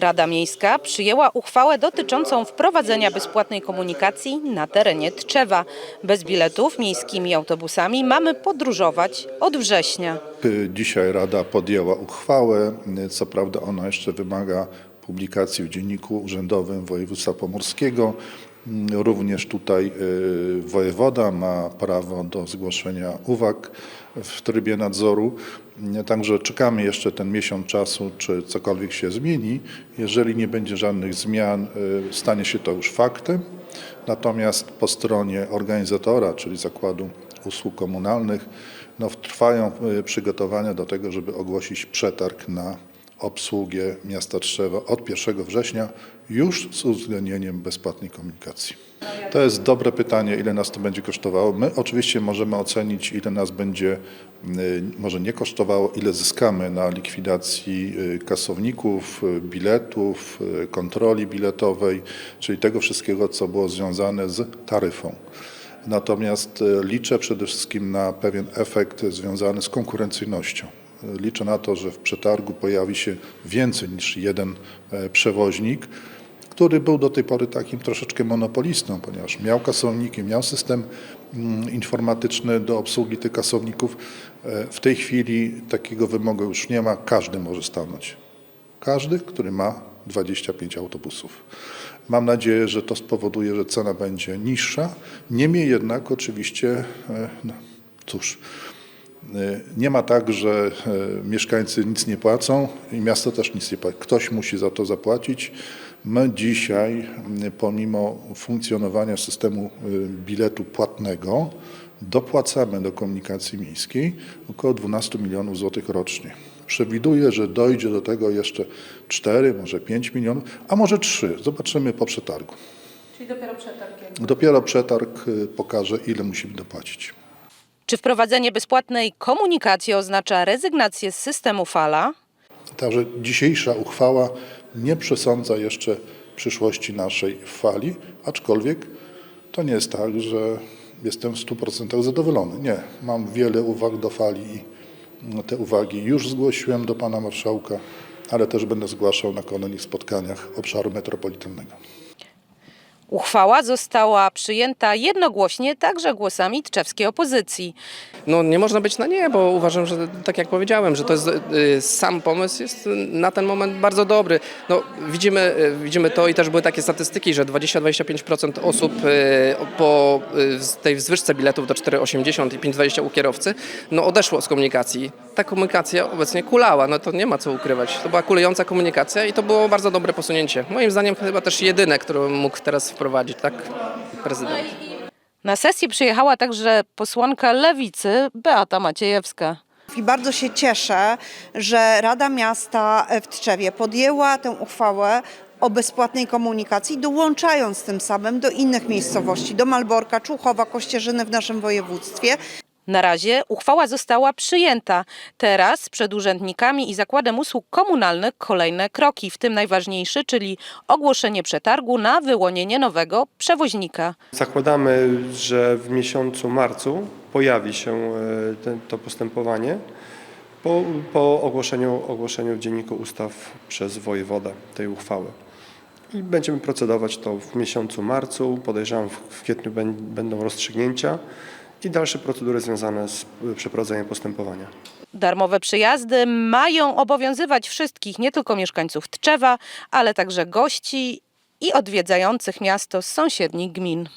Rada Miejska przyjęła uchwałę dotyczącą wprowadzenia bezpłatnej komunikacji na terenie Tczewa. Bez biletów miejskimi autobusami mamy podróżować od września. Dzisiaj Rada podjęła uchwałę. Co prawda ona jeszcze wymaga publikacji w Dzienniku Urzędowym Województwa Pomorskiego. Również tutaj y, wojewoda ma prawo do zgłoszenia uwag w trybie nadzoru. Także czekamy jeszcze ten miesiąc czasu, czy cokolwiek się zmieni. Jeżeli nie będzie żadnych zmian, y, stanie się to już faktem. Natomiast po stronie organizatora, czyli Zakładu Usług Komunalnych, no, trwają y, przygotowania do tego, żeby ogłosić przetarg na obsługę miasta Trzewa od 1 września już z uwzględnieniem bezpłatnej komunikacji. To jest dobre pytanie, ile nas to będzie kosztowało. My oczywiście możemy ocenić, ile nas będzie, y, może nie kosztowało, ile zyskamy na likwidacji y, kasowników, y, biletów, kontroli biletowej, czyli tego wszystkiego, co było związane z taryfą. Natomiast liczę przede wszystkim na pewien efekt związany z konkurencyjnością. Liczę na to, że w przetargu pojawi się więcej niż jeden e, przewoźnik, który był do tej pory takim troszeczkę monopolistą, ponieważ miał kasowniki, miał system mm, informatyczny do obsługi tych kasowników. E, W tej chwili takiego wymogu już nie ma, każdy może stanąć. Każdy, który ma 25 autobusów. Mam nadzieję, że to spowoduje, że cena będzie niższa. Niemniej jednak oczywiście, e, no, cóż, nie ma tak, że e, mieszkańcy nic nie płacą i miasto też nic nie płaci. Ktoś musi za to zapłacić. My dzisiaj, pomimo funkcjonowania systemu e, biletu płatnego, dopłacamy do komunikacji miejskiej około 12 milionów złotych rocznie. Przewiduję, że dojdzie do tego jeszcze 4, może 5 milionów, a może 3. Zobaczymy po przetargu. Czyli dopiero przetarg. Dopiero przetarg y, pokaże, ile musimy dopłacić. Czy wprowadzenie bezpłatnej komunikacji oznacza rezygnację z systemu fala? Także dzisiejsza uchwała nie przesądza jeszcze przyszłości naszej fali, aczkolwiek to nie jest tak, że jestem w 100% zadowolony. Nie, mam wiele uwag do fali i no, te uwagi już zgłosiłem do pana marszałka, ale też będę zgłaszał na kolejnych spotkaniach obszaru metropolitalnego. Uchwała została przyjęta jednogłośnie także głosami tczewskiej opozycji. No nie można być na nie, bo uważam, że tak jak powiedziałem, że to jest y, sam pomysł jest na ten moment bardzo dobry. No widzimy, y, widzimy to i też były takie statystyki, że 20-25% osób y, po tej zwyżce biletów do 4,80 i 5,20 u kierowcy, no odeszło z komunikacji. Ta komunikacja obecnie kulała, no to nie ma co ukrywać. To była kulejąca komunikacja i to było bardzo dobre posunięcie. Moim zdaniem chyba też jedyne, które mógł teraz wprowadzić, tak prezydent. Na sesję przyjechała także posłanka Lewicy Beata Maciejewska. I bardzo się cieszę, że Rada Miasta w Tczewie podjęła tę uchwałę o bezpłatnej komunikacji, dołączając tym samym do innych miejscowości, do Malborka, Czuchowa, Kościerzyny w naszym województwie. Na razie uchwała została przyjęta. Teraz przed urzędnikami i Zakładem Usług Komunalnych kolejne kroki, w tym najważniejszy, czyli ogłoszenie przetargu na wyłonienie nowego przewoźnika. Zakładamy, że w miesiącu marcu pojawi się e, ten, to postępowanie po, po ogłoszeniu, ogłoszeniu w Dzienniku Ustaw przez wojewodę tej uchwały. I będziemy procedować to w miesiącu marcu. Podejrzewam, w, kwietniu bę- będą rozstrzygnięcia i dalsze procedury związane z e, przeprowadzeniem postępowania. Darmowe przyjazdy mają obowiązywać wszystkich, nie tylko mieszkańców Tczewa, ale także gości i odwiedzających miasto z sąsiednich gmin.